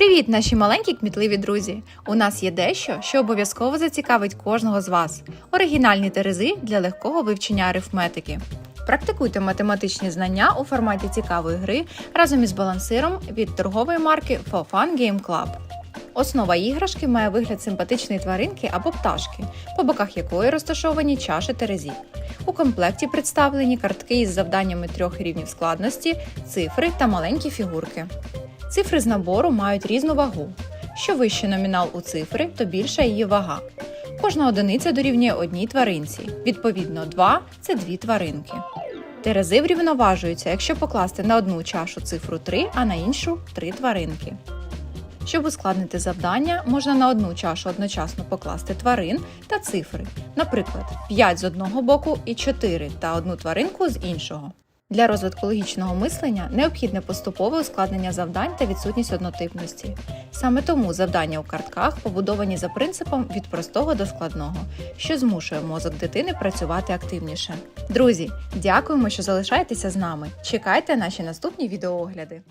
Привіт, наші маленькі кмітливі друзі! У нас є дещо, що обов'язково зацікавить кожного з вас: оригінальні терези для легкого вивчення арифметики. Практикуйте математичні знання у форматі цікавої гри разом із балансиром від торгової марки For Fun Game Club. Основа іграшки має вигляд симпатичної тваринки або пташки, по боках якої розташовані чаші терезів. У комплекті представлені картки із завданнями трьох рівнів складності, цифри та маленькі фігурки. Цифри з набору мають різну вагу. Що вище номінал у цифри, то більша її вага. Кожна одиниця дорівнює одній тваринці. Відповідно, 2 – це дві тваринки. Терези врівноважуються, якщо покласти на одну чашу цифру 3, а на іншу 3 тваринки. Щоб ускладнити завдання, можна на одну чашу одночасно покласти тварин та цифри, наприклад, 5 з одного боку і 4 та одну тваринку з іншого. Для розвитку логічного мислення необхідне поступове ускладнення завдань та відсутність однотипності. Саме тому завдання у картках побудовані за принципом від простого до складного, що змушує мозок дитини працювати активніше. Друзі, дякуємо, що залишаєтеся з нами. Чекайте наші наступні відеоогляди.